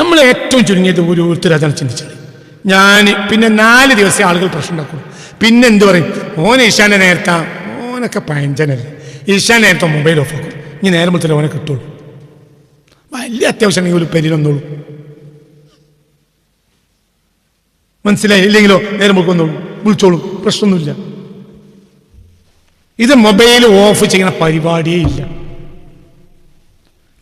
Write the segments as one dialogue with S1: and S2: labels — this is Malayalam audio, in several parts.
S1: നമ്മൾ ഏറ്റവും ചുരുങ്ങിയത് ഒരു ഓരോരുത്തർ അതാണ് ചിന്തിച്ചത്. ഞാൻ പിന്നെ നാല് ദിവസം ആളുകൾ പ്രശ്നം ഉണ്ടാക്കും. പിന്നെ എന്ത് പറയും? ഓൻ ഈശാന്റെ നേരത്തെ ഓനൊക്കെ പയഞ്ചനല്ലേ? ഈശാൻ നേരത്തെ മൊബൈൽ ഓഫ് ആക്കും. ഇനി നേരം മുതൽ ഓനെ കിട്ടുള്ളൂ. വലിയ അത്യാവശ്യമാണെങ്കിൽ ഒരു പെരിലൊന്നോളൂ മനസ്സിലായി? ഇല്ലെങ്കിലോ നേരം വന്നോളൂ. വിളിച്ചോളൂ. പ്രശ്നമൊന്നുമില്ല. ഇത് മൊബൈൽ ഓഫ് ചെയ്യുന്ന പരിപാടിയേ ഇല്ല.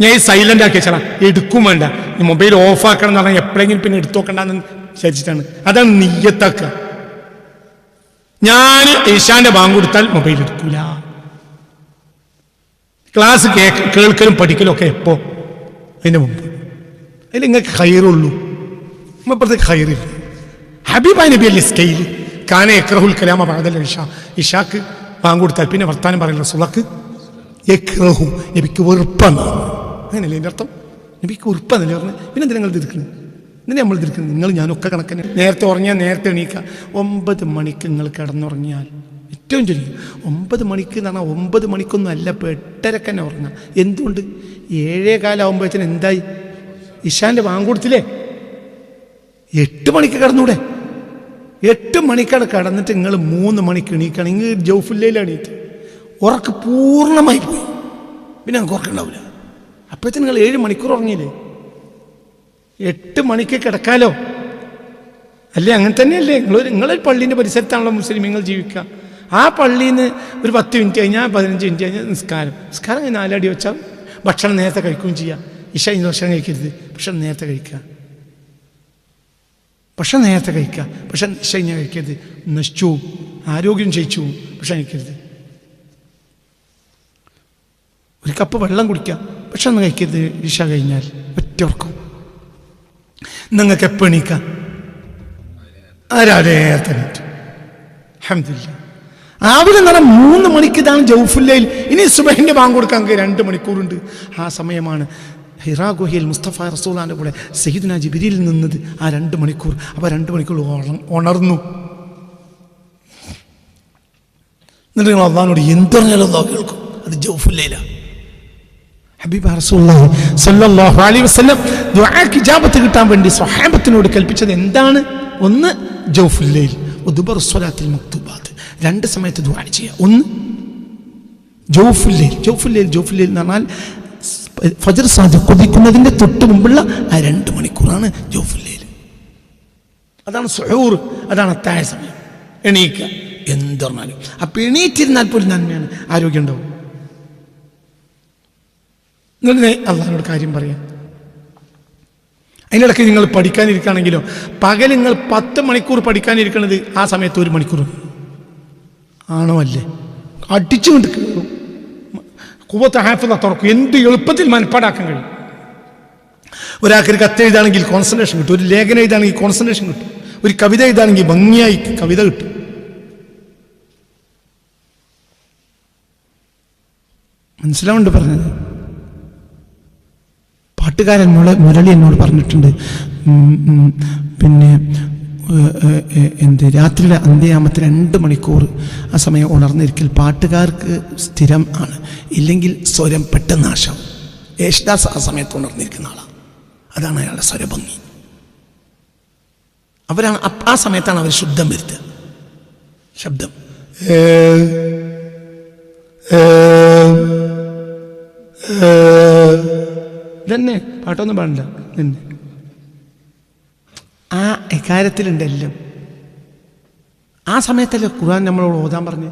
S1: ഞാൻ ഈ സൈലന്റ് ആക്കി വെച്ചാ എടുക്കും വേണ്ട. മൊബൈൽ ഓഫ് ആക്കണം എന്ന് പറഞ്ഞാൽ എപ്പോഴെങ്കിലും പിന്നെ എടുത്തു നോക്കണ്ടെന്ന് വിചാരിച്ചിട്ടാണ്. അതാണ് നീയത്താക്കുക ഞാൻ ഈശാന്റെ ബാങ്ക് കൊടുത്താൽ മൊബൈൽ എടുക്കൂല. ക്ലാസ് കേൾക്കലും പഠിക്കലും ഒക്കെ എപ്പോ? അതിന് മുമ്പ്. അതിൽ നിങ്ങൾക്ക് ഹയറുള്ളൂ ഇപ്പുറത്തേക്ക് ഹയറില്ല ഹബീബായ് നബി അല്ലേ സ്കെയിൽ കാന എക്രഹുൽ കലാമ ബാദൽ ഇഷ. ഇഷാക്ക് ബാങ്ക് കൊടുത്താൽ പിന്നെ വർത്താനം പറയുന്ന സുളക്ക് എക്രഹു നബിക്ക് വെറുപ്പാണ്. അങ്ങനെയല്ലേ എന്റെ അർത്ഥം? നബിക്ക് ഉറപ്പാന്നല്ലേ പറഞ്ഞത് പിന്നെ എന്തിനാ നിങ്ങൾ തിരിക്കുന്നത് എന്തിനാ നമ്മൾ തിരിക്കുന്നത് നിങ്ങൾ ഞാനൊക്കെ കണക്കിന് നേരത്തെ ഉറങ്ങിയാൽ നേരത്തെ എണീക്കുക ഒമ്പത് മണിക്ക് നിങ്ങൾ കിടന്നുറങ്ങിയാൽ ഏറ്റവും ചുരുങ്ങി. ഒമ്പത് മണിക്ക് എന്ന് പറഞ്ഞാൽ ഒമ്പത് മണിക്കൊന്നും അല്ല ഇപ്പോൾ എട്ടരക്ക് തന്നെ ഉറങ്ങുക എന്തുകൊണ്ട്? ഏഴേ കാലാവുമ്പോഴത്തേന് എന്തായി? ഇഷാന്റെ ബാങ്ക് കൊടുത്തില്ലേ? എട്ട് മണിക്ക് കിടന്നൂടെ? എട്ട് മണിക്കാണ് കിടന്നിട്ട് നിങ്ങൾ മൂന്ന് മണിക്ക് എണീക്കുകയാണ് നിങ്ങൾ ജൗഫുല്ലയിൽ എണീറ്റ്. ഉറക്ക് പൂർണമായി പോയി. പിന്നെ നിങ്ങൾക്ക് ഉറക്കുണ്ടാവില്ല അപ്പോഴത്തേന് നിങ്ങൾ ഏഴ് മണിക്കൂർ ഉറങ്ങിയില്ലേ? എട്ട് മണിക്ക് കിടക്കാലോ? അല്ലേ അങ്ങനെ തന്നെയല്ലേ? നിങ്ങൾ നിങ്ങളൊരു പള്ളീന്റെ പരിസരത്താണല്ലോ മുസ്ലിമീങ്ങൾ ജീവിക്കുക. ആ പള്ളിയിൽ നിന്ന് ഒരു പത്ത് മിനിറ്റ് കഴിഞ്ഞാൽ പതിനഞ്ച് മിനിറ്റ് കഴിഞ്ഞാൽ നിസ്കാരം. നിസ്കാരം കഴിഞ്ഞ് നാലടി വെച്ചാൽ ഭക്ഷണം നേരത്തെ കഴിക്കുകയും ചെയ്യാം. ഇഷ ഇന്ന് ഭക്ഷണം കഴിക്കരുത്. ഭക്ഷണം നേരത്തെ കഴിക്കുക. ഭക്ഷണം നേരത്തെ കഴിക്കുക. ഭക്ഷണം ഇഷ ഇന്ന് കഴിക്കരുത്. നശിച്ചു ആരോഗ്യം ക്ഷയിച്ചു ഭക്ഷണം കഴിക്കരുത്. ഒരു കപ്പ് വെള്ളം കുടിക്കുക. ഭക്ഷണം നിങ്ങൾക്ക് കഴിക്കരുത് ഇഷ കഴിഞ്ഞാൽ ഒറ്റ ഉറക്കും നിങ്ങൾക്ക് എപ്പണിക്കാം ആരാടെ നേരത്തെ അഹമ്മദില്ല രാവിലെ നട മൂന്ന് മണിക്ക് ഇതാണ് ജൗഫുല്ലയിൽ. ഇനി സുബഹിന്റെ ബാങ്ക് കൊടുക്കാൻ രണ്ട് മണിക്കൂറുണ്ട്. ആ സമയമാണ് ഹിറാ ഗുഹയിൽ മുസ്തഫ റസൂലാന്റെ കൂടെ സയ്യിദ്ന ജിബിരിയിൽ നിന്നത് ആ രണ്ട് മണിക്കൂർ. അപ്പോൾ രണ്ട് മണിക്കൂർ ഉണർന്നു. എന്നിട്ട് നിങ്ങൾ അള്ളഹാനോട് എന്തറിഞ്ഞാലും കേൾക്കും. അത് ജൗഫുല്ലയിലാണ് ഹബീബ് റസൂലുള്ളാഹി സ്വല്ലല്ലാഹു അലൈഹി വസല്ലം ദുആക്ക് ഇജാബത്ത് കിട്ടാൻ വേണ്ടി സ്വഹാബത്തിനോട് കൽപ്പിച്ചത് എന്താണ്? ഒന്ന് ജൗഫുൽ ലൈൽ വദുബർ സ്വലാത്തിൽ മക്തുബാത്ത്. രണ്ട് സമയത്ത് ദുആ ചെയ്യുക ഒന്ന് ജൗഫുൽ ലൈൽ. ജൗഫുൽ ലൈൽ ജൗഫുൽ ലൈൽ എന്ന് പറഞ്ഞാൽ ഫജർ സാജ് കൊതിക്കുന്നതിന്റെ തൊട്ട് മുമ്പുള്ള ആ രണ്ട് മണിക്കൂറാണ് ജൗഫുൽ ലൈൽ. അതാണ് സുഹൂർ അതാണ് അത്തായ സമയം. എണീക്കുക എന്ത് പറഞ്ഞാലും. അപ്പൊ എണീറ്റിരുന്നാൽ പോലും നന്മയാണ്. ആരോഗ്യം ഉണ്ടാവും. എന്നിട്ട് അള്ളാഹിനോട് കാര്യം പറയാം. അതിനിടയ്ക്ക് നിങ്ങൾ പഠിക്കാനിരിക്കുകയാണെങ്കിലോ പകൽ നിങ്ങൾ പത്ത് മണിക്കൂർ പഠിക്കാനിരിക്കുന്നത് ആ സമയത്ത് ഒരു മണിക്കൂർ ആണോ അല്ലേ? അടിച്ചു കൊണ്ട് കയറും കുവത്ത് ഹാഫിള തുറക്കും. എന്ത് എളുപ്പത്തിൽ മനപ്പാടാക്കാൻ കഴിയും. ഒരാൾക്ക് ഒരു കത്ത് എഴുതാണെങ്കിൽ കോൺസെൻട്രേഷൻ കിട്ടും. ഒരു ലേഖനം എഴുതാണെങ്കിൽ കോൺസെൻട്രേഷൻ കിട്ടും. ഒരു കവിത എഴുതാണെങ്കിൽ ഭംഗിയായി കവിത കിട്ടും. മനസ്സിലാവുണ്ട് പറഞ്ഞത്? പാട്ടുകാരൻ മുരളി എന്നോട് പറഞ്ഞിട്ടുണ്ട്. പിന്നെ എന്ത് രാത്രിയുടെ അന്ത്യയാമത്തെ രണ്ട് മണിക്കൂർ ആ സമയം ഉണർന്നിരിക്കൽ പാട്ടുകാർക്ക് സ്ഥിരം ആണ്. ഇല്ലെങ്കിൽ സ്വരം പെട്ടെന്ന് നാശം. യേശുദാസ് ആ സമയത്ത് ഉണർന്നിരിക്കുന്ന ആളാണ് അതാണ് അയാളുടെ സ്വരഭംഗി. അവരാണ് ആ സമയത്താണ് അവർ ശുദ്ധം വരുത്തുക. ശബ്ദം. ഏ ഏ. ഇതന്നെ പാട്ടൊന്നും പാടില്ല. നിന്നെ. ആ ഇക്കാര്യത്തിലുണ്ട് എല്ലാം. ആ സമയത്തല്ലേ ഖുർആൻ നമ്മളോട് ഓതാൻ പറഞ്ഞു?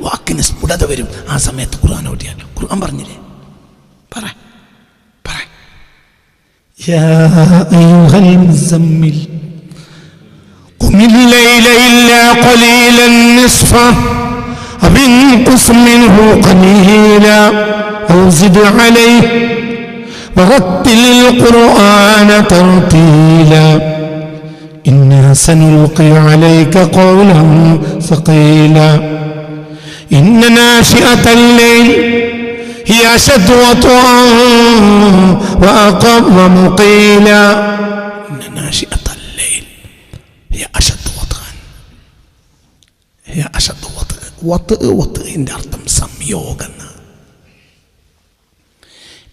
S1: വാക്കിന് സ്ഫുടത വരും. ആ സമയത്ത് ഖുർആൻ ഓടിയാൽ ഖുർആൻ പറഞ്ഞില്ലേ? പറ. പറ. الليل إلا قليلا نصفه أو انقص منه قليلا أو زد عليه. ورتل القرآن ترتيلا. إنا سنلقي عليك قولا ثقيلا. إن ناشئة الليل هي أشد وطئا وأقر مقيلا. إن ناشئة هي أشد وطئا ഹിയ അശദ്ദു വത്ത് വത്ത് വത്തിൻ്റെ അർത്ഥം സംയോഗം എന്നാണ്.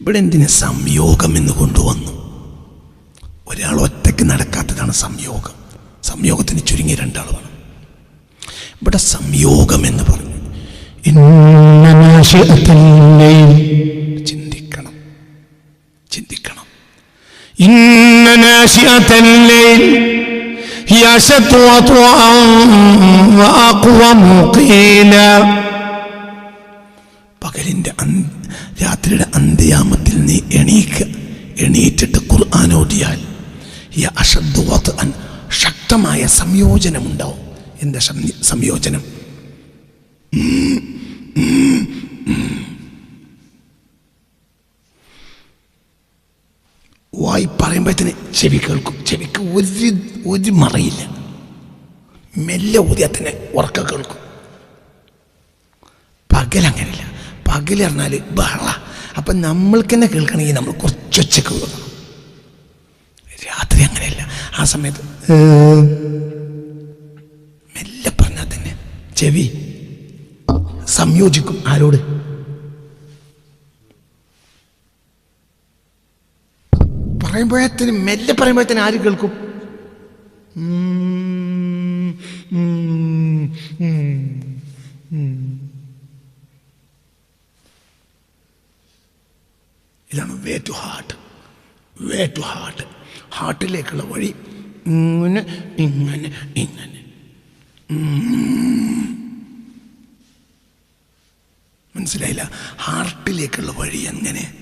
S1: ഇവിടെ എന്തിന് സംയോഗം എന്ന് കൊണ്ടുവന്നു ഒരാൾ ഒറ്റയ്ക്ക് നടക്കാത്തതാണ് സംയോഗം സംയോഗത്തിന് ചുരുങ്ങി രണ്ടാൾ വേണം ഇവിടെ സംയോഗം എന്ന് പറഞ്ഞു ഇന്ന നാശിഅത്തൽ ലൈൽ. ചിന്തിക്കണം ചിന്തിക്കണം أشد وطئا وأقوم قيلا പകലിൻ്റെ അന്ത് രാത്രിയുടെ അന്ത്യയാമത്തിൽ നീ എണീക്ക് എണീറ്റിട്ട് ഖുർആൻ ഓടിയാൽ ഈ അശദ്വത്ത് അൻ ശക്തമായ സംയോജനമുണ്ടാവും എന്താ സം- സംയോജനം വായി പറയുമ്പോഴത്തേന് ചെവി കേൾക്കും. ചെവിക്ക് ഒരു ഒരു മറയില്ല. മെല്ലെ ഊതിയാൽ തന്നെ ഉറക്ക കേൾക്കും. പകലങ്ങനെയല്ല പകലറിഞ്ഞാൽ ബഹള. അപ്പം നമ്മൾക്ക് തന്നെ കേൾക്കണമെങ്കിൽ നമ്മൾ കുറച്ചൊച്ചക്ക് കേൾക്കണം രാത്രി അങ്ങനെയല്ല. ആ സമയത്ത് മെല്ലെ പറഞ്ഞാൽ തന്നെ ചെവി സംയോജിക്കും. ആരോട്? പറയുമ്പോഴത്തേന് മെല്ലെ പറയുമ്പോഴത്തേന് ആര് കേൾക്കും. ഇതാണ് way to heart way to heart ഹാർട്ടിലേക്കുള്ള വഴി. ഇങ്ങനെ ഇങ്ങനെ ഇങ്ങനെ. മനസ്സിലായില്ല? ഹാർട്ടിലേക്കുള്ള വഴി എങ്ങനെ?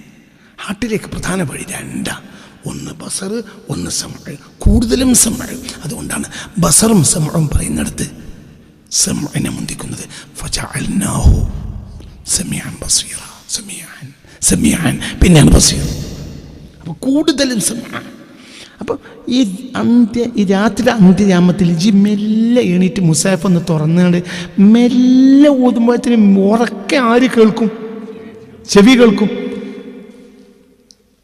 S1: ഹാർട്ടിലേക്ക് പ്രധാന വഴി രണ്ടാ. ഒന്ന് ബസർ ഒന്ന് സമഴ്. കൂടുതലും സമഴ്. അതുകൊണ്ടാണ് ബസറും സമഴും പറയുന്നിടത്ത് സമഴിനെ മുന്തിക്കുന്നത്. സമീഅൻ ബസീറ. അപ്പോൾ കൂടുതലും സമ അപ്പോൾ ഈ അന്ത്യ ഈ രാത്രി അന്ത്യരാമത്തിൽ ജി മെല്ലെ എണീറ്റ് മുസാഫ് ഒന്ന് തുറന്നുകൊണ്ട് മെല്ലെ ഓതുമ്പോഴത്തേനും ഉറക്കെ ആര് കേൾക്കും? ചെവി കേൾക്കും.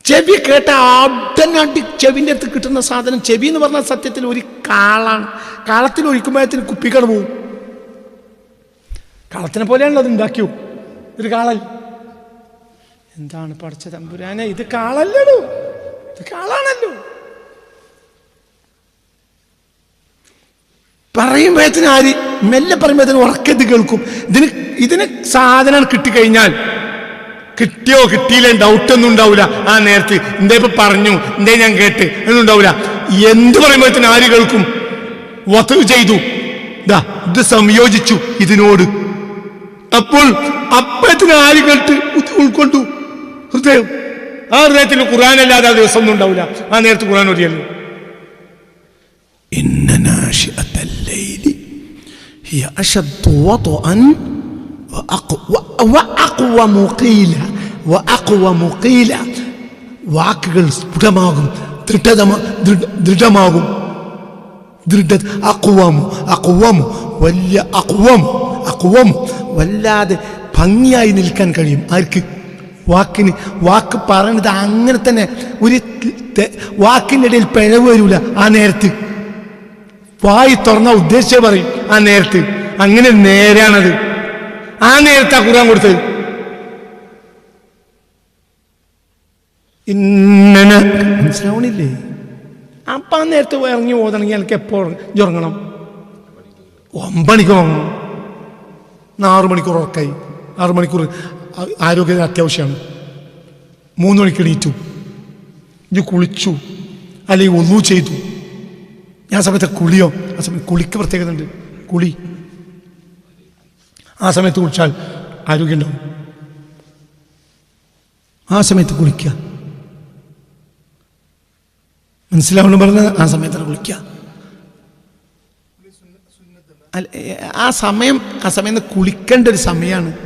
S1: ചെവി കേട്ട ആടനാട്ടി ചെവിന്റെ അടുത്ത് കിട്ടുന്ന സാധനം ചെവി എന്ന് പറഞ്ഞാൽ സത്യത്തിൽ ഒരു കാളാണ്. കാളത്തിൽ ഒഴിക്കുമ്പോഴത്തേന് കുപ്പിക്കട പോവും. കാളത്തിനെ പോലെയാണല്ലോ അത് ഉണ്ടാക്കിയോ. ഒരു കാളൽ എന്താണ് പഠിച്ച തമ്പുരാനെ? ഇത് കാളല്ലടോ. ഇത് കാളാണല്ലോ. പറയുമ്പോഴത്തിന് ആര്? മെല്ലെ പറയുമ്പോഴത്തിന് ഉറക്കത് കേൾക്കും. ഇതിന് ഇതിന് സാധനം കിട്ടിക്കഴിഞ്ഞാൽ കിട്ടിയോ കിട്ടിയില്ല? ഡൗട്ടൊന്നും ഉണ്ടാവില്ല ആ നേരത്തെ എന്തേ ഇപ്പൊ പറഞ്ഞു? എന്തേ ഞാൻ കേട്ട്? എന്നുണ്ടാവില്ല എന്ത് പറയുമ്പോഴത്തേന് ആര് കേൾക്കും? വത്ത് ചെയ്തു. ദാ ഇത് സംയോജിച്ചു ഇതിനോട്. അപ്പോൾ അപ്പത്തിന് ആര് കേട്ട്? ഉൾക്കൊണ്ടു. ഹൃദയം. ആ ഹൃദയത്തിന് ഖുറാൻ അല്ലാതെ ആ ദിവസം ഒന്നും ഉണ്ടാവില്ല ആ നേരത്തെ ഖുറാൻ ഒരിയല്ലോ ഇന്നനാശി അത്തല്ലൈലി ഹിയ അശദ്വ വാക്കുകൾ സ്ഫുടമാകും ദൃഢതമാ ദൃഢ- ദൃഢമാകും. ദൃഢ അക്കുവമു അക്കുവമു വലിയ അക്കുവമു അക്കുവമു വല്ലാതെ ഭംഗിയായി നിൽക്കാൻ കഴിയും ആർക്ക്? വാക്കിന് വാക്ക് പറയണത് അങ്ങനെ തന്നെ ഒരു വാക്കിന്റെ ഇടയിൽ പിഴവ് വരില്ല ആ നേരത്ത്. വായി തുറന്ന ഉദ്ദേശം പറയും ആ നേരത്ത്. അങ്ങനെ നേരാണത് ആ നേരത്തെ ഖുർആൻ കൊടുത്തത് മനസ്സിലാവണില്ലേ? അപ്പൊ ആ നേരത്തെ ഇറങ്ങി ഓതണമെങ്കിൽ എനിക്ക് എപ്പോൾ ഉറങ്ങണം? ഒമ്പണിക്ക് ഉറങ്ങണം. ആറു മണിക്കൂർ ഉറക്കായി. ആറു മണിക്കൂർ ആരോഗ്യത്തിന് അത്യാവശ്യമാണ്. മൂന്ന് മണിക്ക് എണീറ്റു. ഇനി കുളിച്ചു. അല്ലെങ്കിൽ ഒന്നു ചെയ്തു. ഞാൻ സമയത്ത് കുളിയോ? ആ സമയത്ത് കുളിക്ക് പ്രത്യേകത ഉണ്ട് കുളി. ആ സമയത്ത് കുളിച്ചാൽ ആരോഗ്യം ഉണ്ടാവും. ആ സമയത്ത് കുളിക്കുക. മനസ്സിലാവണം പറഞ്ഞത് ആ സമയത്താണ് കുളിക്കുക. ആ സമയം ആ സമയം കുളിക്കേണ്ട ഒരു സമയമാണ്.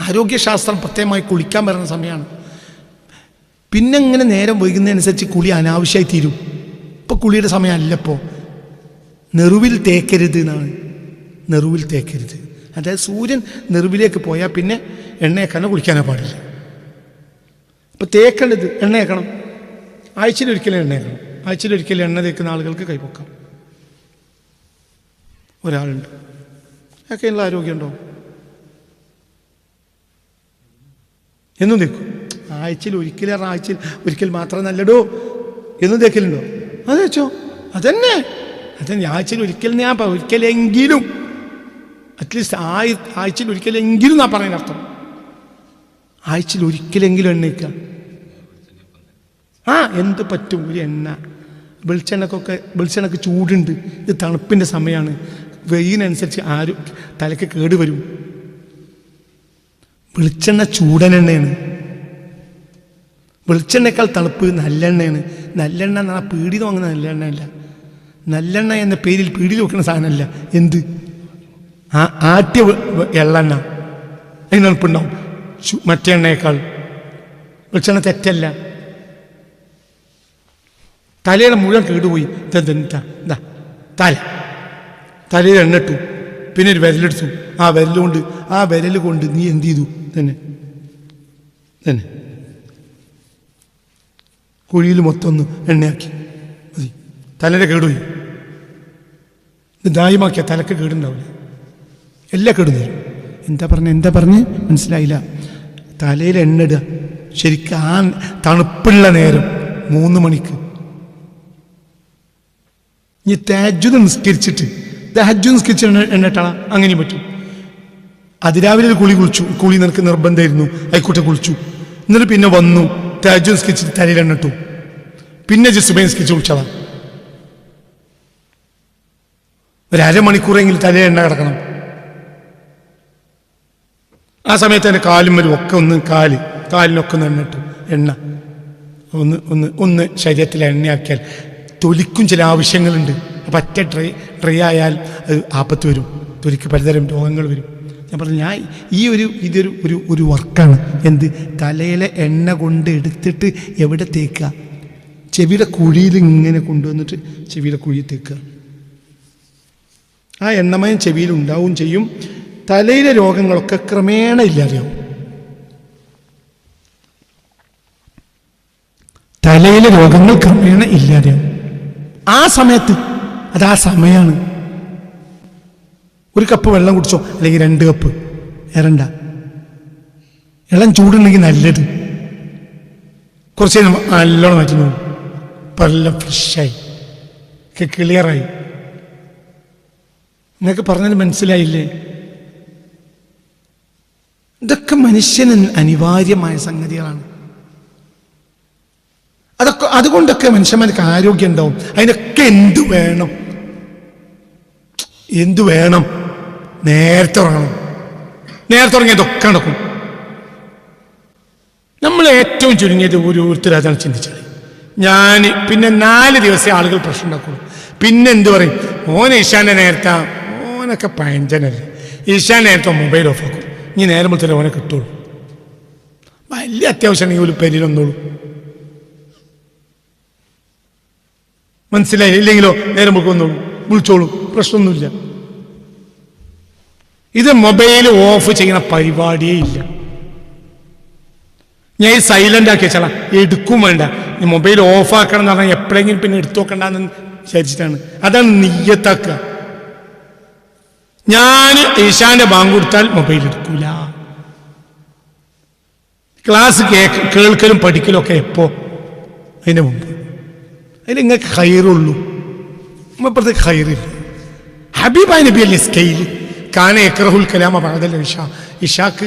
S1: ആരോഗ്യശാസ്ത്രം പ്രത്യേകമായി കുളിക്കാൻ പറയുന്ന സമയമാണ്. പിന്നെ ഇങ്ങനെ നേരം വൈകുന്നതനുസരിച്ച് കുളി അനാവശ്യമായി തീരും. ഇപ്പൊ കുളിയുടെ സമയമല്ല ഇപ്പോൾ നെറുവിൽ തേക്കരുത് എന്നാണ്. നെറുവിൽ തേക്കരുത്. അതായത് സൂര്യൻ നെറുവിലേക്ക് പോയാൽ പിന്നെ എണ്ണയേക്കാനോ കുളിക്കാനോ പാടില്ല. അപ്പോൾ തേക്കേണ്ടത് എണ്ണയേക്കണം. ആഴ്ചയിൽ ഒരിക്കലും എണ്ണയേക്കണം. ആഴ്ചയിൽ ഒരിക്കലും എണ്ണ തേക്കുന്ന ആളുകൾക്ക് കൈപ്പൊക്കാം ഒരാളുണ്ട്. ഒക്കെയുള്ള ആരോഗ്യമുണ്ടോ? എന്നും തേക്കും. ആഴ്ചയിൽ ഒരിക്കലും ആഴ്ചയിൽ ഒരിക്കൽ മാത്രം നല്ലടോ? എന്നും തേക്കലുണ്ടോ? അത് വെച്ചോ അതന്നെ. അതന്നെ ആഴ്ചയിൽ ഒരിക്കൽ ഞാൻ ഒരിക്കലെങ്കിലും അറ്റ്ലീസ്റ്റ് ആയി ആഴ്ചയിൽ ഒരിക്കലെങ്കിലും ഞാൻ പറയുന്ന അർത്ഥം? ആഴ്ചയിൽ ഒരിക്കലെങ്കിലും എണ്ണയ്ക്ക ആ എന്ത് പറ്റും? ഒരു എണ്ണ. വെളിച്ചെണ്ണക്കൊക്കെ വെളിച്ചെണ്ണക്ക് ചൂടുണ്ട്. ഇത് തണുപ്പിന്റെ സമയമാണ്. വെയിനനുസരിച്ച് ആരും തലയ്ക്ക് കേട് വരും. വെളിച്ചെണ്ണ ചൂടനെണ്ണയാണ് വെളിച്ചെണ്ണയേക്കാൾ തണുപ്പ് നല്ലെണ്ണയാണ് നല്ലെണ്ണ എന്ന് പീടിയിൽ വാങ്ങുന്ന നല്ലെണ്ണയല്ല നല്ലെണ്ണ എന്ന പേരിൽ പീടിയിൽ വെക്കുന്ന സാധനമല്ല. എന്ത്? ആട്ടിയ എള്ളെണ്ണ. അതിന് തണുപ്പുണ്ടാവും ചു- മറ്റേ എണ്ണയേക്കാൾ. വെളിച്ചെണ്ണ തെറ്റല്ല. തലയുടെ മുഴുവൻ കേടുപോയി. എന്താ തല. തലയിൽ എണ്ണിട്ടു പിന്നെ ഒരു വിരലെടുത്തു ആ വിരലുകൊണ്ട് ആ വിരൽ കൊണ്ട് നീ എന്ത് ചെയ്തു? തന്നെ തന്നെ കുഴിയിൽ മൊത്തം ഒന്ന് എണ്ണയാക്കി. മതി. തലയുടെ കേടുപോയി. ഇത് ദായമാക്കിയ തലക്ക് കേടുണ്ടാവില്ല. എല്ലാ കെടുന്നു. എന്താ പറഞ്ഞ എന്താ പറഞ്ഞ്? മനസ്സിലായില്ല. തലയിൽ എണ്ണിടുക. ശരിക്കും ആ തണുപ്പുള്ള നേരം മൂന്ന് മണിക്ക്. ഇനി തഹജ്ജുദ് നിസ്കരിച്ചിട്ട് തഹജ്ജുദ് നിസ്കരിച്ച് എണ്ണ എണ്ണട്ടാള? അങ്ങനെയും പറ്റും. അതിരാവിലെ ഒരു കുളി കുളിച്ചു. കുളി നിനക്ക് നിർബന്ധമായിരുന്നു. ആയിക്കോട്ടെ കുളിച്ചു. എന്നിട്ട് പിന്നെ വന്നു. തഹജ്ജുദ് നിസ്കരിച്ചിട്ട് തലയിൽ എണ്ണിട്ടു. പിന്നെ ജസ്ബൈ നിസ്കരിച്ച് കുളിച്ചതാണ് ഒരു അരമണിക്കൂറെങ്കിലും തലയിൽ എണ്ണ കിടക്കണം. ആ സമയത്ത് തന്നെ കാലും വരും ഒക്കെ ഒന്ന് കാൽ കാലിനൊക്കെ ഒന്ന് എണ്ണിട്ട്. എണ്ണ. ഒന്ന് ഒന്ന് ഒന്ന് ശരീരത്തിൽ എണ്ണയാക്കിയാൽ തൊലിക്കും ചില ആവശ്യങ്ങളുണ്ട്. അപ്പം അറ്റ ഡ്രൈ ഡ്രൈ ആയാൽ അത് ആപത്ത് വരും. തൊലിക്ക് പലതരം രോഗങ്ങൾ വരും. ഞാൻ പറഞ്ഞു ഞാൻ ഈ ഒരു ഇതൊരു ഒരു ഒരു വർക്കാണ്. എന്ത്? തലയിലെ എണ്ണ കൊണ്ട് എടുത്തിട്ട് എവിടെ തേക്കുക? ചെവിയുടെ കുഴിയിൽ ഇങ്ങനെ കൊണ്ടുവന്നിട്ട് ചെവിയുടെ കുഴിയിൽ തേക്കുക. ആ എണ്ണമയം ചെവിയിൽ ഉണ്ടാവും ചെയ്യും. തലയിലെ രോഗങ്ങളൊക്കെ ക്രമേണ ഇല്ലാതെയാവും. തലയിലെ രോഗങ്ങൾ ക്രമേണ ഇല്ലാതെയാവും. ആ സമയത്ത് അത് ആ സമയമാണ് ഒരു കപ്പ് വെള്ളം കുടിച്ചോ അല്ലെങ്കിൽ രണ്ട് കപ്പ് ഇറണ്ട ഇളം ചൂടുണ്ടെങ്കിൽ നല്ലത്. കുറച്ച് നല്ലോണം മാറ്റി നോക്കും പല്ല ഫ്രഷായി. ഒക്കെ ക്ലിയറായി നിങ്ങൾക്ക് പറഞ്ഞത് മനസ്സിലായില്ലേ? ഇതൊക്കെ മനുഷ്യന് അനിവാര്യമായ സംഗതികളാണ്. അതൊക്കെ അതുകൊണ്ടൊക്കെ മനുഷ്യന്മാർക്ക് ആരോഗ്യം ഉണ്ടാവും. അതിനൊക്കെ എന്തു വേണം? എന്തു വേണം? നേരത്തെ ഉറങ്ങണം. നേരത്തെ ഉറങ്ങിയതൊക്കെ നടക്കും. നമ്മൾ ഏറ്റവും ചുരുങ്ങിയത് ഓരോരുത്തരും അതാണ് ചിന്തിച്ചത്. ഞാൻ പിന്നെ നാല് ദിവസം ആളുകൾ പ്രശ്നം ഉണ്ടാക്കുള്ളൂ. പിന്നെ എന്ത് പറയും? മോൻ ഈശാന്റെ നേരത്തെ മോനൊക്കെ പഴഞ്ചനല്ലേ? ഈശാൻ നേരത്തെ മൊബൈൽ ഓഫ് ആക്കും. ഇനി നേരം മുതലേ ഓനെ കിട്ടുള്ളൂ. വലിയ അത്യാവശ്യമാണെങ്കിൽ ഒരു പെരിയിൽ വന്നോളൂ. മനസ്സിലായി? ഇല്ലെങ്കിലോ നേരം വന്നോളൂ. വിളിച്ചോളൂ. പ്രശ്നമൊന്നുമില്ല. ഇത് മൊബൈൽ ഓഫ് ചെയ്യുന്ന പരിപാടിയേ ഇല്ല. ഞാൻ ഈ സൈലന്റ് ആക്കി ചില എടുക്കും വേണ്ട. മൊബൈൽ ഓഫ് ആക്കണം എന്ന് പറഞ്ഞാൽ എപ്പോഴെങ്കിലും പിന്നെ എടുത്തു നോക്കണ്ടെന്ന് വിചാരിച്ചിട്ടാണ്. അതാണ് നെയ്യത്താക്കുക. ഞാൻ ഈശാന്റെ ബാങ്ക് കൊടുത്താൽ മൊബൈൽ എടുക്കൂല. ക്ലാസ് കേൾക്കലും പഠിക്കലും ഒക്കെ എപ്പോ? അതിന് മുമ്പ്. അതിൽ നിങ്ങൾക്ക് ഹൈറുള്ളൂ ഇപ്പോഴത്തെ ഹൈറില്ല ഹബീബായ് നബി അല്ലേ സ്കെയിൽ കാന എക്രഹുൽ കലാമ പറഞ്ഞതല്ല ഇഷ. ഇഷാക്ക്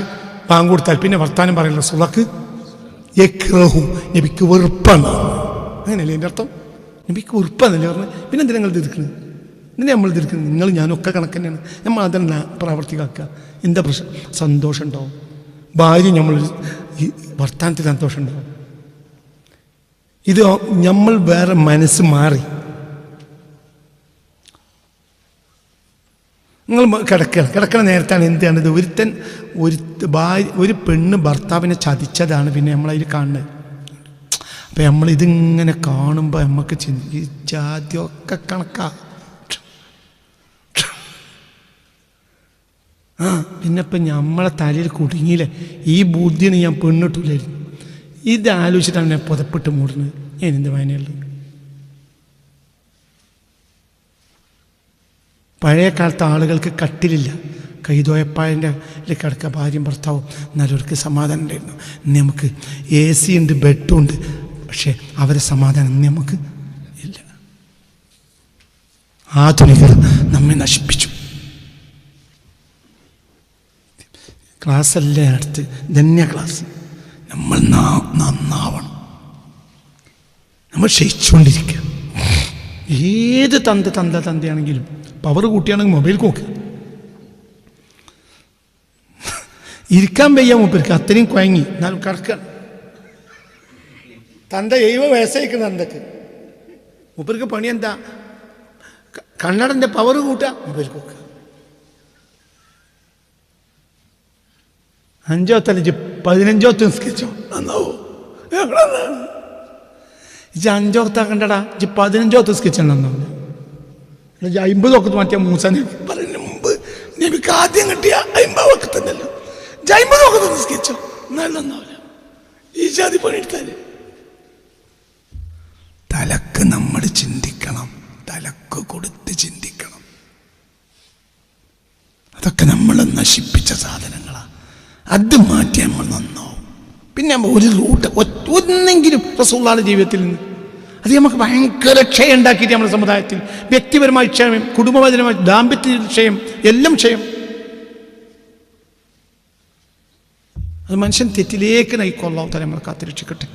S1: ബാങ്ക് കൊടുത്താൽ പിന്നെ വർത്താനം പറയല്ലോ സുളക്ക് എക്രഹു നബിക്ക് വെറുപ്പാണ്. അങ്ങനെയല്ലേ എന്റെ അർത്ഥം? നബിക്ക് വെറുപ്പാന്നല്ലേ പറഞ്ഞത് പിന്നെ എന്തിനാ നിങ്ങൾ തീർക്കുന്നത് എന്തിനാ നമ്മൾ തിരിക്കുന്നത് നിങ്ങൾ ഞാനൊക്കെ കണക്ക് തന്നെയാണ്. നമ്മൾ അതന്നെ പ്രാവർത്തികമാക്കുക. എന്താ പ്രശ്നം? സന്തോഷം ഉണ്ടാവും ഭാര്യ നമ്മൾ ഈ വർത്താനത്തിൽ സന്തോഷം ഉണ്ടാവും ഇത് നമ്മൾ വേറെ മനസ്സ് മാറി. നിങ്ങൾ കിടക്കണം കിടക്കണ നേരത്താണ് എന്താണ് ഇത് ഒരുത്തൻ ഒരു ഭാര്യ ഒരു പെണ്ണ് ഭർത്താവിനെ ചതിച്ചതാണ് പിന്നെ നമ്മളതിൽ കാണുന്നത്. അപ്പം നമ്മളിതിങ്ങനെ കാണുമ്പോൾ നമുക്ക് ചിന്തി ജാതിയൊക്കെ കണക്കാ. ആ പിന്നെ ഇപ്പം നമ്മളെ തലയിൽ കുടുങ്ങിയില്ലേ? ഈ ബുദ്ധിയാണ് ഞാൻ പെണ്ണിട്ടില്ലായിരുന്നു ഇത് ആലോചിച്ചിട്ടാണ് ഞാൻ പുതപ്പിട്ട് മൂടുന്നത്. ഞാൻ എന്ത് വായനയുള്ളത്? പഴയ കാലത്ത് ആളുകൾക്ക് കട്ടിലില്ല. കൈതോയപ്പായന്റെ കിടക്ക ഭാര്യയും ഭർത്താവും നല്ലവർക്ക് സമാധാനം ഉണ്ടായിരുന്നു. നമുക്ക് എ സി ഉണ്ട് ബെഡും ഉണ്ട്. പക്ഷേ അവരെ സമാധാനം നമുക്ക് ഇല്ല. ആധുനികർ നമ്മെ നശിപ്പിച്ചു. ക്ലാസ് അല്ലേ അടുത്ത്? ധന്യ ക്ലാസ്. നമ്മൾ നന്നാവണം. നമ്മൾ ക്ഷയിച്ചുകൊണ്ടിരിക്കുക. ഏത് തന്ത തന്ത തന്തയാണെങ്കിലും പവർ കൂട്ടിയാണെങ്കിൽ മൊബൈൽ നോക്കുക ഇരിക്കാൻ വയ്യ മൂപ്പർക്ക്. അത്രയും കുഴങ്ങി എന്നാലും കറക്ക. തന്ത എഴുവ വയസ്സായിക്കുന്ന തന്തക്ക്. മൂപ്പർക്ക് പണി എന്താ കണ്ണടന്റെ പവർ കൂട്ടുക മൊബൈൽ നോക്കുക അഞ്ചോ തലഞ്ച് പതിനഞ്ചോ നിസ്കരിച്ചോ നന്നാവോ ഇജ്ജ് അഞ്ചോത്ത കണ്ടടാ ഇജ്ജ് പതിനഞ്ചോ നിസ്കരിച്ചെന്നാവില്ല ഇജ്ജ് അമ്പതൊക്കെ മാറ്റിയ മൂസനെ പറയുന്നതിന് മുമ്പ് നബിക്ക് ആദ്യം കിട്ടിയ അമ്പത് ഒക്കെ തന്നെയല്ലോ ഇജ്ജ് അമ്പതൊക്കെ നിസ്കരിച്ചോ എന്നാലും നന്നാവില്ല. ഈ ജാതി പണിയെടുത്താൽ. തലക്ക് നമ്മൾ ചിന്തിക്കണം. തലക്ക് കൊടുത്ത് ചിന്തിക്കണം. അതൊക്കെ നമ്മൾ നശിപ്പിച്ച സാധനങ്ങളാണ് അത് മാറ്റിയാൽ നമ്മൾ നന്നാവും പിന്നെ ഒരു റൂട്ട് ഒന്നെങ്കിലും റസൂള്ളാടെ ജീവിതത്തിൽ നിന്ന് അത് നമുക്ക് ഭയങ്കര ക്ഷയം ഉണ്ടാക്കിയിട്ട് നമ്മുടെ സമുദായത്തിൽ വ്യക്തിപരമായി ക്ഷയം കുടുംബപരമായി ദാമ്പത്യ ക്ഷയം എല്ലാം ക്ഷയം. അത് മനുഷ്യൻ തെറ്റിലേക്ക് നയിക്കൊള്ളാവുന്ന നമ്മൾ കാത്തിരക്ഷിക്കട്ടെ.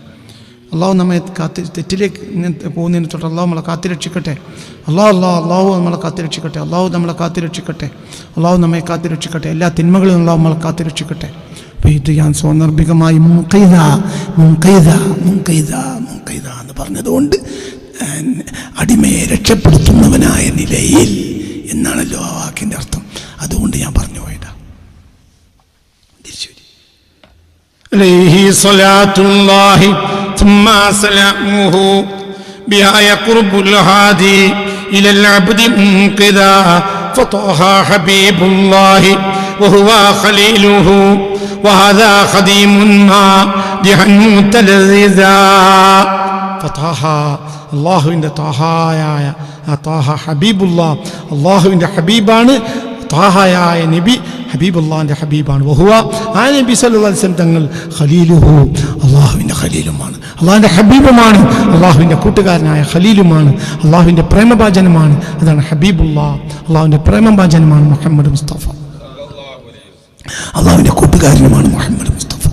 S1: അള്ളാഹു നമ്മെ കാത്തി തെറ്റിലേക്ക് പോകുന്നതിന് തൊട്ട് അള്ളാഹു നമ്മളെ കാത്തിരക്ഷിക്കട്ടെ അള്ളാഹു അള്ളാഹു അള്ളാഹു നമ്മളെ കാത്തിരക്ഷിക്കട്ടെ അള്ളാഹു നമ്മളെ കാത്തിരക്ഷിക്കട്ടെ അള്ളാഹു നമ്മെ കാത്തിരക്ഷിക്കട്ടെ എല്ലാ തിന്മകളും അള്ളാഹു നമ്മളെ കാത്തിരക്ഷിക്കട്ടെ അപ്പോൾ ഇത് ഞാൻ മുൻകൈത എന്ന് പറഞ്ഞതുകൊണ്ട് അടിമയെ രക്ഷപ്പെടുത്തുന്നവനായ നിലയിൽ എന്നാണല്ലോ ആ വാക്കിന്റെ അർത്ഥം. അതുകൊണ്ട് ഞാൻ പറഞ്ഞു പോയതാ. തിരിച്ചു വരി. عليه صلاة الله ثم سلامه بها يقرب الهادي إلى العبد منقذا فطه حبيب الله وهو خليله وهذا خديم ما دحا متلذذا فطه അള്ളാഹുവിൻ്റെ താഹായായ ആ താഹ ഹബീബുള്ള അള്ളാഹുവിൻ്റെ ഹബീബാണ് താഹയായ നബി ഹബീബുള്ളാഹിന്റെ ഹബീബാണ്. വഹുവ ആ നബി അലൈഹി തങ്ങൾ ഖലീലുഹു അള്ളാഹുവിന്റെ ഖലീലുമാണ്. അള്ളാഹിന്റെ ഹബീബുമാണ് അള്ളാഹുവിന്റെ കൂട്ടുകാരനായ ഖലീലുമാണ് അള്ളാഹുവിന്റെ പ്രേമഭാചനമാണ് അതാണ് ഹബീബുള്ള അള്ളാഹുവിന്റെ പ്രേമഭാചനമാണ് മുഹമ്മദ് മുസ്തഫ. അള്ളാഹുവിന്റെ കൂട്ടുകാരനുമാണ് മുഹമ്മദ് മുസ്തഫ.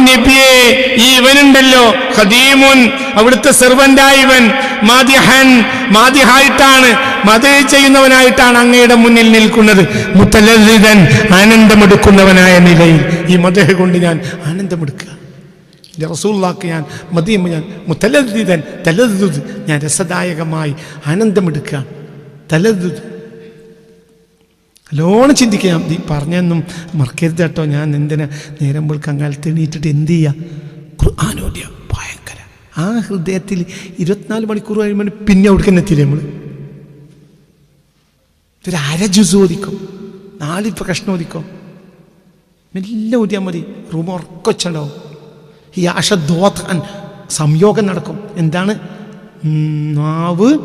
S1: നബിയേ, ഈ ഇവനുണ്ടല്ലോ ഖദീമുൻ അവിടുത്തെ സെർവന്റായവൻ മാതിഹൻ മാതിഹായിട്ടാണ് മത ചെയ്യുന്നവനായിട്ടാണ് അങ്ങയുടെ മുന്നിൽ നിൽക്കുന്നത്. മുത്തലലിതൻ ആനന്ദമെടുക്കുന്നവനായ നിലയിൽ ഈ മത കൊണ്ട് ഞാൻ ആനന്ദമെടുക്കുക. റസൂള്ളാക്ക് ഞാൻ മതിയുമ്പോൾ ഞാൻ മുത്തലലിതൻ തലതുത് ഞാൻ രസദായകമായി ആനന്ദമെടുക്കുക. തലതുത് നല്ലോണം ചിന്തിക്കാം ഈ പറഞ്ഞൊന്നും മറക്കരുത് കേട്ടോ. ഞാൻ എന്തിനാ നേരം വെളുക്കാൻ കാലത്ത് എണീറ്റിട്ട് എന്ത് ചെയ്യുക ഖുർആാനോദ്യ ഭയങ്കര. ആ ഹൃദയത്തിൽ ഇരുപത്തിനാല് മണിക്കൂർ കഴിയുമ്പോൾ പിന്നെ അവിടേക്ക് തന്നെ എത്തിയില്ലേ നമ്മൾ ഇതൊരു അര ജ്യൂസ് ഓദിക്കും നാലിപ്പ കഷ്ണം ഓദിക്കും മെല്ലെ ഊതിയാൽ മതി. റൂം ഉറക്കൊച്ചുണ്ടാവും ഈ ആഷദ്വാൻ സംയോഗം നടക്കും. എന്താണ്? നാവ്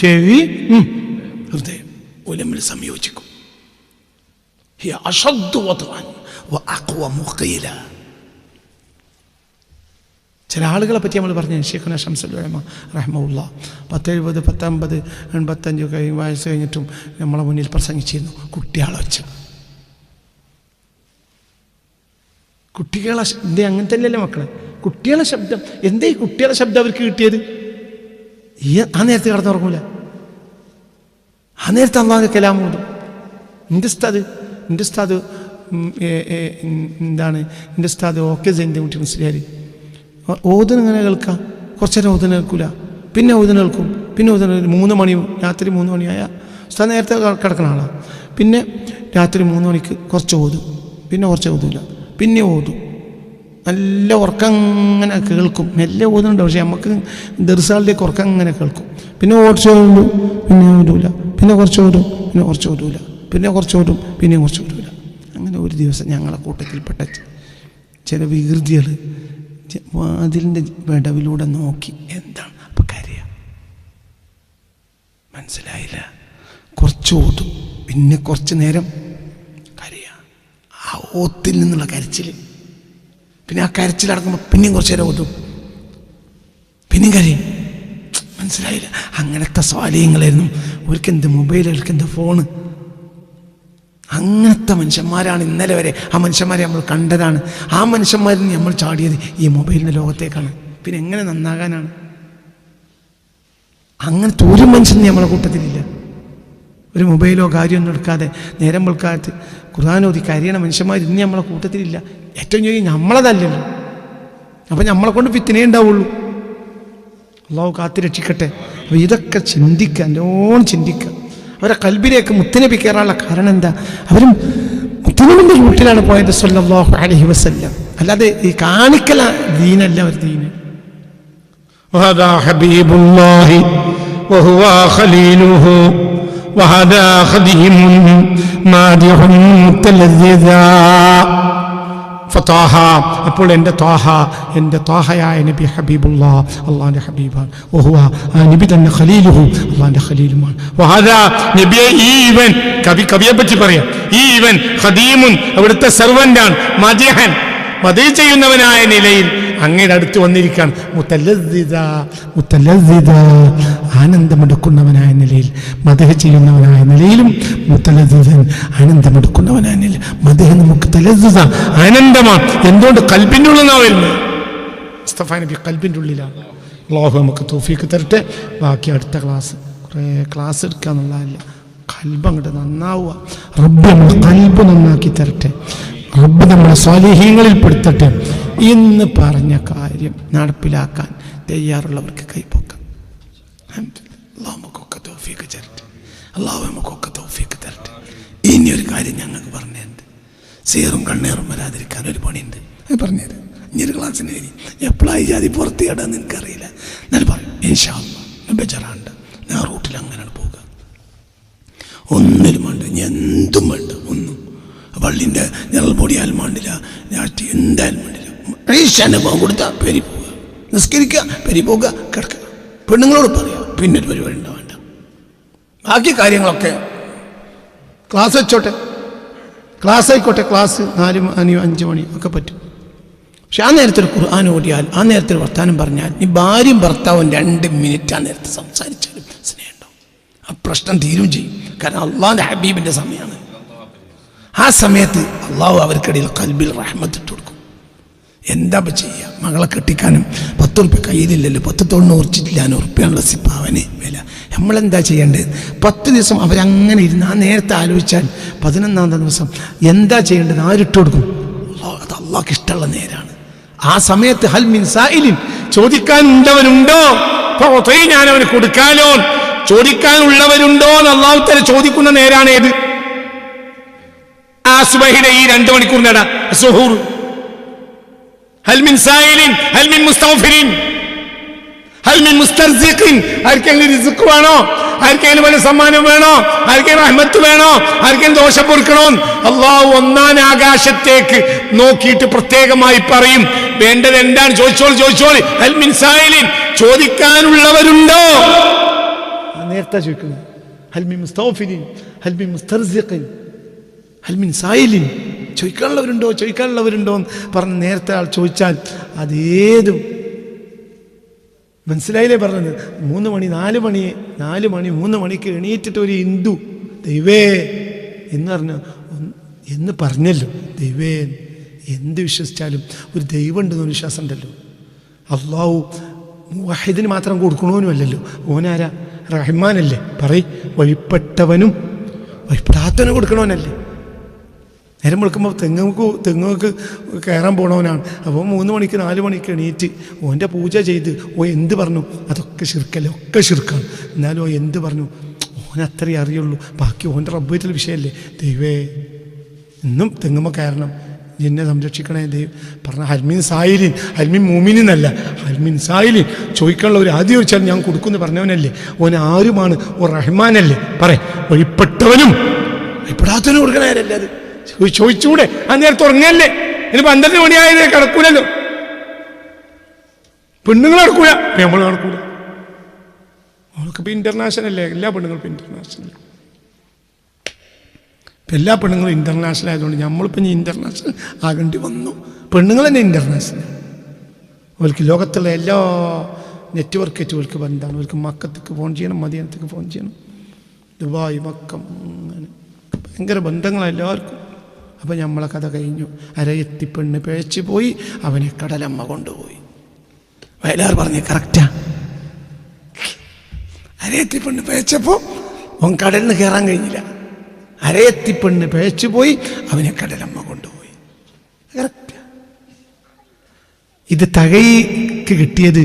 S1: ചെവി ഹൃദയം ഒലമ്മിൽ സംയോജിക്കും. ഈ അഷദ്വാൻ ചില ആളുകളെ പറ്റി നമ്മൾ പറഞ്ഞു ഷെയ്ഖുന ഷംസുൽ റഹ്മ റഹ്മുള്ള പത്തെഴുപത് പത്തൊമ്പത് എൺപത്തഞ്ച് കഴിഞ്ഞ് വയസ്സ് കഴിഞ്ഞിട്ടും നമ്മളെ മുന്നിൽ പ്രസംഗിച്ചിരുന്നു. കുട്ടികളെ വെച്ച്. കുട്ടികളെ എന്തേ അങ്ങനെ തന്നെയല്ലേ മക്കളെ? കുട്ടികളെ ശബ്ദം എന്തേ കുട്ടികളെ ശബ്ദം അവർക്ക് കിട്ടിയത്? ഈ ആ നേരത്തെ കടന്നുറങ്ങൂല. ആ നേരത്തെ അള്ളാഹ് കലാമോടും എന്റെ ഉസ്താദ് എന്റെ ഉം, എന്താണ്? എന്റെ ഉസ്താദ് ഓക്കെ ജയന്തി കുട്ടി മുസ്ലിയാർ ഓതിന് ഇങ്ങനെ കേൾക്കാം? കുറച്ച് നേരം ഓതിന് കേൾക്കില്ല പിന്നെ ഓതന കേൾക്കും. പിന്നെ ഓതന മൂന്ന് മണി രാത്രി മൂന്ന് മണിയായ ഉസ്താദ് നേരത്തെ കിടക്കുന്ന ആളാണ് പിന്നെ രാത്രി മൂന്ന് മണിക്ക് കുറച്ച് ഓതും. പിന്നെ കുറച്ച് ഓതില്ല പിന്നെ ഓതും. നല്ല ഉറക്കം അങ്ങനെ കേൾക്കും. മെല്ലെ ഓതുന്നുണ്ട്. പക്ഷേ നമുക്ക് ദർസാളിലേക്ക് ഉറക്കം അങ്ങനെ കേൾക്കും. പിന്നെ കുറച്ച് ഓടും പിന്നെ ഓടില്ല പിന്നെ കുറച്ച് ഓടും പിന്നെ കുറച്ച് ഓടില്ല പിന്നെ കുറച്ച് ഓടും പിന്നെ കുറച്ച് ഓടില്ല അങ്ങനെ ഒരു ദിവസം ഞങ്ങളെ കൂട്ടത്തിൽപ്പെട്ട ചില വികൃതികൾ വാതിലിന്റെ വിടവിലൂടെ നോക്കി. എന്താണ്? അപ്പം കരയുക മനസ്സിലായില്ല. കുറച്ച് ഓതും. പിന്നെ കുറച്ച് നേരം കരയുക ആ ഓത്തിൽ നിന്നുള്ള കരച്ചിൽ. പിന്നെ ആ കരച്ചിലടക്കുമ്പോൾ പിന്നെയും കുറച്ച് നേരം ഓതും. പിന്നെയും കരയും. മനസ്സിലായില്ല. അങ്ങനത്തെ സ്വാലയങ്ങളായിരുന്നു. അവർക്ക് എന്ത് മൊബൈൽ അവർക്ക് എന്ത് ഫോണ് അങ്ങനത്തെ മനുഷ്യന്മാരാണ് ഇന്നലെ വരെ. ആ മനുഷ്യന്മാരെ നമ്മൾ കണ്ടതാണ്. ആ മനുഷ്യന്മാരിൽ നിന്ന് നമ്മൾ ചാടിയത് ഈ മൊബൈലിന്റെ ലോകത്തേക്കാണ്. പിന്നെ എങ്ങനെ നന്നാകാനാണ്? അങ്ങനത്തെ ഒരു മനുഷ്യൻ നമ്മളെ കൂട്ടത്തിലില്ല. ഒരു മൊബൈലോ കാര്യമൊന്നും എടുക്കാതെ നേരം വെളുക്കാത്ത കുറാനോതി കരയണ മനുഷ്യന്മാർ ഇന്ന് നമ്മളെ കൂട്ടത്തിലില്ല. ഏറ്റവും ചോദിക്കും നമ്മളതല്ലല്ലോ. അപ്പം നമ്മളെ കൊണ്ട് ഫിത്തിനേ ഉണ്ടാവുള്ളൂ. അള്ളാഹു കാത്തു രക്ഷിക്കട്ടെ. അപ്പോൾ ഇതൊക്കെ ചിന്തിക്കുക നല്ലോണം ചിന്തിക്കുക. അവരെ കൽബിലേക്ക് മുത്തനബി കയറാനുള്ള കാരണം എന്താ അവരും മുത്തനബിൻ്റെ റൂട്ടിലാണ് പോയത് സല്ലല്ലാഹു അലൈഹി വസല്ലം അല്ലാതെ ഈ കാണിക്കല ദീനല്ല ഒരു ദീന്
S2: وهذا حبيب الله وهو خليله وهذا خديم مادح متلذذا
S1: ഫത്താഹ. അപ്പോൾ എന്റെ ത്വാഹ എന്റെ ത്വാഹയായ നബി ഹബീബുള്ള അള്ളാന്റെ ഹബീബാണ്. ഓഹുവ ആ നബി തന്നെ ഖലീലുഹു അള്ളാന്റെ ഖലീലുമാണ്.
S2: നബിയെ ഈ ഇവൻ കവി കവിയെ പറ്റി പറയാം. ഈ ഇവൻ ഖദീമുൻ അവിടുത്തെ സെർവന്റാണ് മദിഹൻ മതി ചെയ്യുന്നവനായ നിലയിൽ അങ്ങയുടെ അടുത്ത് വന്നിരിക്കുകയാണ്.
S1: മുത്തലദ്ദിദ മുത്തലദ്ദിദ ആനന്ദമെടുക്കുന്നവനായ നിലയിൽ മദഹ ചെയ്യുന്നവനായ നിലയിലും മുത്തലിതൻ ആനന്ദമെടുക്കുന്നവനായ നിലയിൽ മദഹ നമുക്ക് തലദ്ദിദ ആനന്ദമാണ്. എന്തുകൊണ്ട് നിന്നാണ് വരുന്നത് മുസ്തഫ നബി കൽബിന്റെ ഉള്ളിലാണ് അള്ളാഹു നമുക്ക് തോഫിക്ക് തരട്ടെ. ബാക്കി അടുത്ത ക്ലാസ്. കുറേ ക്ലാസ് എടുക്കുക എന്നുള്ളതല്ല കൽബ് അങ്ങോട്ട് നന്നാവുക. റബ്ബ് നമ്മുടെ കൽബ് നന്നാക്കി തരട്ടെ. റബ്ബ് നമ്മളെ സ്വാലിഹ്യങ്ങളിൽ പെടുത്തട്ടെ. ഇന്ന് പറഞ്ഞ കാര്യം നടപ്പിലാക്കാൻ തയ്യാറുള്ളവർക്ക് കൈപ്പൊക്കാം. അള്ളാഹു തരട്ടെ. അള്ളാഹു ഇനി ഒരു കാര്യം ഞങ്ങൾക്ക് പറഞ്ഞുതരുന്നുണ്ട് സീറും കണ്ണീറും വരാതിരിക്കാൻ ഒരു പണിയുണ്ട്. അത് പറഞ്ഞുതരാം ഇനി ഒരു ക്ലാസ്സിന് വരി. എപ്പോഴായി ജാതി പുറത്ത് ചാടാന്ന് എനിക്കറിയില്ല. എന്നാലും പറയും ഇൻഷാല്ല ബെജറാണ്ട്. ഞാൻ റൂട്ടിൽ അങ്ങനെയാണ് പോവുക. ഒന്നിലും വേണ്ട. ഇനി എന്തും വേണ്ട. ഒന്നും. പള്ളിന്റെ ഞങ്ങൾ പൊടിയാലും വേണ്ടില്ല. ഞാൻ എന്തായാലും വേണ്ടില്ല. പോകാൻ കൊടുത്താൽ പെരി പോവുക നിസ്കരിക്കുക പെരി പോകുക കിടക്കുക. പെണ്ണുങ്ങളോട് പറയാം പിന്നൊരു പരിപാടി ഉണ്ടാവേണ്ട ബാക്കി കാര്യങ്ങളൊക്കെ ക്ലാസ് വെച്ചോട്ടെ. ക്ലാസ് ആയിക്കോട്ടെ ക്ലാസ് നാല് മണി അഞ്ച് മണി ഒക്കെ പറ്റും. പക്ഷെ ആ നേരത്തിൽ ഖുർആൻ ഓടിയാൽ ആ നേരത്തിൽ വർത്താനം പറഞ്ഞാൽ ഈ ഭാര്യയും ഭർത്താവും രണ്ട് മിനിറ്റ് ആ നേരത്തെ സംസാരിച്ചാലും സ്നേഹം ഉണ്ടാവും ആ പ്രശ്നം തീരും ചെയ്യും. കാരണം അള്ളാഹിന്റെ ഹബീബിന്റെ സമയമാണ്. ആ സമയത്ത് അള്ളാഹു അവർക്കിടയിൽ കൽബിൽ റഹ്മത്ത് ഇട്ട് കൊടുക്കും. എന്താ ചെയ്യുക മകളെ കെട്ടിക്കാനും പത്ത് ഉറുപ്പ്യ കയ്യിലില്ലല്ലോ. പത്ത് തൊണ്ണൂറ് ചില്ലാനും സിപ്പാവന് വില. നമ്മളെന്താ ചെയ്യേണ്ടത്? പത്ത് ദിവസം അവരങ്ങനെ ഇരുന്ന് ആ നേരത്തെ ആലോചിച്ചാൽ പതിനൊന്നാം ദിവസം എന്താ ചെയ്യേണ്ടത്? ആരിട്ട് കൊടുക്കും? അത് അള്ളാഹ്ക്ക് ഇഷ്ടമുള്ള നേരാണ്. ആ സമയത്ത് ഹൽ മിൻ സായിലിൻ ചോദിക്കാനുണ്ടവനുണ്ടോ
S2: ഞാൻ അവന് ചോദിക്കാൻ ചോദിക്കാനുള്ളവരുണ്ടോ എന്ന് അള്ളാഹു തല ചോദിക്കുന്ന നേരാണ് ഏത് ആ സുബഹിയുടെ ഈ രണ്ടു മണിക്കൂർ നേടാ. സുഹൂർ ഹൽമിൻ സായിലിൻ ഹൽമിൻ മുസ്തഫിരിൻ ഹൽമിൻ മുസ്തർസിഖിൻ ആർക്കെങ്കിലും റിസ്ക് വേണോ? ആർക്കെങ്കിലും വല്ല സമ്മാനം വേണോ? ആർക്കെങ്കിലും റഹ്മത്ത് വേണോ? ആർക്കെങ്കിലും ദോഷം പൊറുക്കണോ അള്ളാഹു ഒന്നാം ആകാശത്തേക്ക് നോക്കിയിട്ട് പ്രത്യേകമായി പറയും. വേണ്ടത് എന്താണ്? ചോദിച്ചോളി ചോദിച്ചോളി. ഹൽമിൻ സായിലിൻ. ചോദിക്കാനുള്ളവരുണ്ടോ?
S1: നേരത്തെ ചോദിക്കുന്നത് ഹൽമി മുസ്തഫിലിൻ. ഹൽമി മുസ്തർസിഖിൻ. ഹൽമിൻ സായിലിൻ. ചോദിക്കാനുള്ളവരുണ്ടോ? ചോദിക്കാനുള്ളവരുണ്ടോ എന്ന് പറഞ്ഞ് നേരത്തെ ആൾ ചോദിച്ചാൽ അതേതും മനസ്സിലായില്ലേ പറഞ്ഞത്? മൂന്ന് മണി നാല് മണി നാല് മണി മൂന്ന് മണിക്ക് എണീറ്റിട്ട് ഒരു ഹിന്ദു ദൈവേ എന്ന് പറഞ്ഞു എന്ന് പറഞ്ഞല്ലോ. ദൈവേ എന്ത് വിശ്വസിച്ചാലും ഒരു ദൈവം ഉണ്ടെന്ന് വിശ്വാസം ഉണ്ടല്ലോ. അള്ളാഹു വാഹിദിന് മാത്രം കൊടുക്കണമെന്നുമല്ലല്ലോ ഓനാരാ? റഹ്മാനല്ലേ. പറയ്. വഴിപ്പെട്ടവനും വഴിപ്പെടാത്തവനും കൊടുക്കണവനല്ലേ. നേരം വെളുക്കുമ്പോൾ തെങ്ങുക്ക് തെങ്ങുക്ക് കയറാൻ പോണവനാണ്. അപ്പോൾ മൂന്ന് മണിക്ക് നാല് മണിക്ക് എണീറ്റ് ഓന്റെ പൂജ ചെയ്ത് ഓ എന്ത് പറഞ്ഞു? അതൊക്കെ ശിർക്കല്ലേ? ഒക്കെ ശിർക്കാണ്. എന്നാലും ഓ എന്ത് പറഞ്ഞു? ഓൻ അത്രയേ അറിയുള്ളൂ. ബാക്കി ഓന്റെ റബ്ബേറ്റിൽ വിഷയമല്ലേ ദൈവേ ഇന്നും തെങ്ങുമ്പോൾ കയറണം. എന്നെ സംരക്ഷിക്കണേ ദൈവം. പറഞ്ഞ ഹൽമീൻ സായിലിൻ ഹൽമീൻ മൂമിനെന്നല്ല ഹൽമീൻ സായിലിൻ. ചോദിക്കാനുള്ള ഒരു ആദ്യം ചോദിച്ചാൽ ഞാൻ കൊടുക്കുമെന്ന് പറഞ്ഞവനല്ലേ? ഓൻ ആരുമാണ്? ഓ റഹ്മാനല്ലേ? പറ വഴിപ്പെട്ടവനും വഴിപ്പെടാത്തവനും കൊടുക്കണേരല്ലേ അത്? ചോദിച്ചൂടെ? ആ നേരത്തെ ഉറങ്ങല്ലേ? ഇനി പന്ത്രണ്ട് മണിയായത് കിടക്കൂലല്ലോ. പെണ്ണുങ്ങൾ നടക്കൂല. നമ്മൾ നടക്കൂല. അവൾക്ക് ഇപ്പം ഇന്റർനാഷണൽ അല്ലേ? എല്ലാ പെണ്ണുങ്ങൾക്കും ഇന്റർനാഷണൽ ഇപ്പം എല്ലാ പെണ്ണുങ്ങളും ഇന്റർനാഷണൽ ആയതുകൊണ്ട് നമ്മളിപ്പം ഇനി ഇന്റർനാഷണൽ ആകേണ്ടി വന്നു. പെണ്ണുങ്ങൾ തന്നെ ഇന്റർനാഷണൽ അവർക്ക് ലോകത്തുള്ള എല്ലാ നെറ്റ്വർക്ക് അവർക്ക് ബന്ധമാണ്. അവർക്ക് മക്കത്തേക്ക് ഫോൺ ചെയ്യണം മദീനത്തേക്ക് ഫോൺ ചെയ്യണം. ദുബായ് മക്കം അങ്ങനെ. ഭയങ്കര ബന്ധങ്ങളാണ് എല്ലാവർക്കും. അപ്പം നമ്മളെ കഥ കഴിഞ്ഞു. അരയെത്തി പെണ്ണ് പിഴച്ചു പോയി അവനെ കടലമ്മ കൊണ്ടുപോയി. വയലാർ പറഞ്ഞ് കറക്റ്റാ അരയെത്തി പെണ്ണ് പിഴച്ചപ്പോൾ അവൻ കടലിന് കയറാൻ കഴിഞ്ഞില്ല. അരയെത്തി പെണ്ണ് പിഴച്ചു പോയി അവനെ കടലമ്മ കൊണ്ടുപോയി. കറക്റ്റാ ഇത് തകയ്ക്ക് കിട്ടിയത്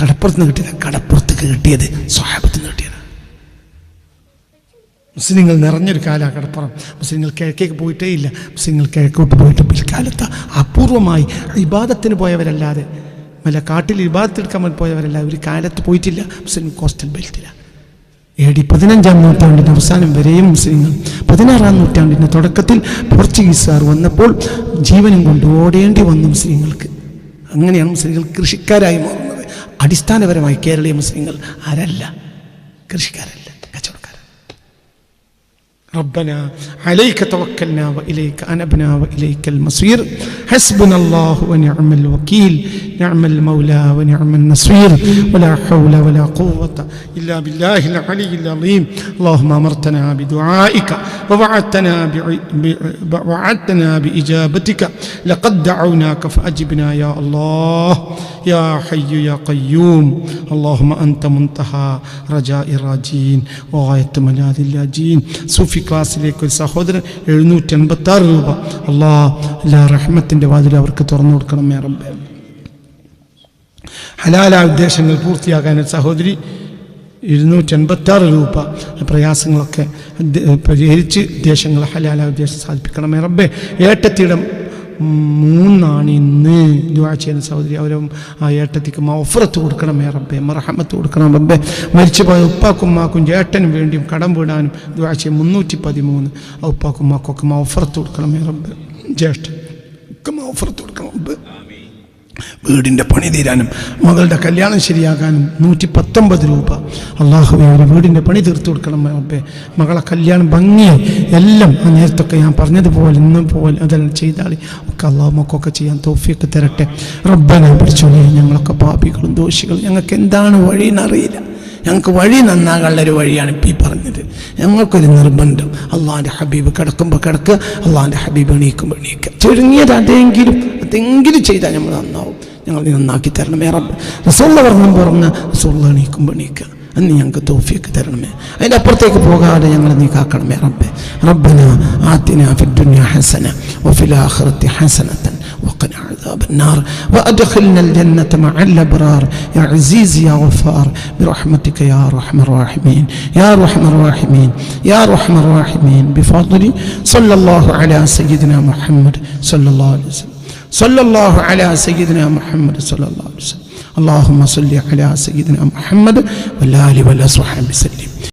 S1: കടപ്പുറത്ത് നിന്ന് കിട്ടിയത് കടപ്പുറത്തേക്ക് കിട്ടിയത് സ്വഹാബത്ത് നിന്ന് കിട്ടിയത് മുസ്ലിങ്ങൾ നിറഞ്ഞൊരു കാലമാണ് കടപ്പുറം. മുസ്ലിങ്ങൾ കിഴക്കേക്ക് പോയിട്ടേ ഇല്ല. മുസ്ലിങ്ങൾ കിഴക്കോട്ട് പോയിട്ട് പിൽക്കാലത്ത്. അപൂർവമായി ഇബാദത്തിന് പോയവരല്ലാതെ വല്ല കാട്ടിൽ ഇബാദത്തെടുക്കാൻ പോയവരല്ല ഒരു കാലത്ത് പോയിട്ടില്ല മുസ്ലിം കോസ്റ്റൽ ബെൽറ്റില്ല എ ഡി പതിനഞ്ചാം നൂറ്റാണ്ടിന്റെ അവസാനം വരെയും മുസ്ലിങ്ങൾ പതിനാറാം നൂറ്റാണ്ടിന്റെ തുടക്കത്തിൽ പോർച്ചുഗീസുകാർ വന്നപ്പോൾ ജീവനും കൊണ്ട് ഓടേണ്ടി വന്നു മുസ്ലിങ്ങൾക്ക്. അങ്ങനെയാണ് മുസ്ലിങ്ങൾ കൃഷിക്കാരായി മാറുന്നത്. അടിസ്ഥാനപരമായി കേരളീയ മുസ്ലിങ്ങൾ ആരല്ല? കൃഷിക്കാരല്ല. ربنا عليك توكلنا وإليك أنبنا وإليك المصير. حسبنا الله ونعم الوكيل. نعم المولى ونعم النصير. ولا حول ولا قوة إلا بالله العلي العظيم. اللهم أمرتنا بدعائك ووعدتنا وعدتنا بإجابتك. لقد دعوناك فأجبنا يا الله. يا حي يا قيوم. اللهم أنت منتهى رجاء الراجين وغاية ملاذ اللاجين സൂഫി ക്ലാസ്സിലേക്ക് ഒരു സഹോദരൻ എഴുന്നൂറ്റി എൺപത്തി ആറ് രൂപ. അള്ളാ എല്ലാ റഹ്മത്തിന്റെ വാതിൽ അവർക്ക് തുറന്നു കൊടുക്കണം റബ്ബേ. ഹലാല ഉദ്ദേശങ്ങൾ പൂർത്തിയാക്കാൻ ഒരു സഹോദരി ഇരുന്നൂറ്റി എൺപത്തി ആറ് രൂപ പ്രയാസങ്ങളൊക്കെ പരിഹരിച്ച് ഉദ്ദേശങ്ങൾ ഹലാല ഉദ്ദേശം സാധിപ്പിക്കണമേ റബ്ബേ. ഏട്ടത്തിയുടെ മൂന്നാണ് ഇന്ന് ദുആ ചെയ്യുന്ന സഹോദരി. അവരും ആ ഏട്ടത്തിക്ക് മൗഫറത്ത് കൊടുക്കണമേ റബ്ബേ മറഹമത്ത് കൊടുക്കണം റബ്ബെ. മരിച്ചു പോയ ഉപ്പാക്കും ഉമ്മാക്കും ചേട്ടനും വേണ്ടിയും കടം വീടാനും ചെയ്യും. മുന്നൂറ്റി പതിമൂന്ന് ആ ഉപ്പാക്കും ഉമ്മാക്കും ഒക്കെ മൗഫറത്ത് കൊടുക്കണമേ റബ്ബേ. ജ്യേഷ്ഠൻ ഒക്കെ മൗഫറത്ത് കൊടുക്കണം റബ്ബേ. വീടിന്റെ പണി തീരാനും മകളുടെ കല്യാണം ശരിയാകാനും നൂറ്റി പത്തൊമ്പത് രൂപ. അള്ളാഹുവെ ഒരു വീടിന്റെ പണി തീർത്തു കൊടുക്കണം അപ്പേ മകളെ കല്യാണം ഭംഗി എല്ലാം ആ നേരത്തൊക്കെ ഞാൻ പറഞ്ഞതുപോലെ ഇന്നും പോലെ അതെല്ലാം ചെയ്താൽ ഒക്കെ അള്ളാഹു മക്കൊക്കെ ചെയ്യാൻ തോഫിയൊക്കെ തരട്ടെ. റബ്ബനെ പിടിച്ചോളി. ഞങ്ങളൊക്കെ പാപികളും ദോഷികളും. ഞങ്ങൾക്ക് എന്താണ് വഴിയെന്നറിയില്ല ഞങ്ങൾക്ക് വഴി നന്നാകാനുള്ള ഒരു വഴിയാണ് ഇപ്പം ഈ പറഞ്ഞത്. ഞങ്ങൾക്കൊരു നിർബന്ധം. അള്ളാഹാന്റെ ഹബീബ് കിടക്കുമ്പോൾ കിടക്കുക അള്ളാഹാന്റെ ഹബീബ് എണീക്കുമ്പോൾ എണീക്കുക ചുരുങ്ങിയത് അതെങ്കിലും അതെങ്കിലും ചെയ്താൽ നമ്മൾ നന്നാവും. ഞങ്ങൾ നന്നാക്കി തരണമേ റബ്ബ് റസൂള്ള പറഞ്ഞു പറഞ്ഞ റസൂള്ള എണീക്കുമ്പോൾ എണീക്കുക അന്ന് ഞങ്ങൾക്ക് തോഫിയൊക്കെ തരണമേ. അതിന്റെ അപ്പുറത്തേക്ക് പോകാതെ ഞങ്ങൾ നീ കാക്കണമേ റബ്ബെ റബ്ബന ആത്തിന ഫിദ്ദുനിയ ഹസന വഫിൽ ആഖിറത്തി ഹസനത്തൻ وقنا عذاب النار وأدخلنا الجنة مع الأبرار. يا عزيز يا غفار برحمتك يا أرحم الراحمين يا أرحم الراحمين يا أرحم الراحمين. بفضل صلى الله على سيدنا محمد صلى الله عليه وسلم. صلى الله على سيدنا محمد صلى الله عليه وسلم. اللهم صل على سيدنا محمد والآل والأصحاب وسلم.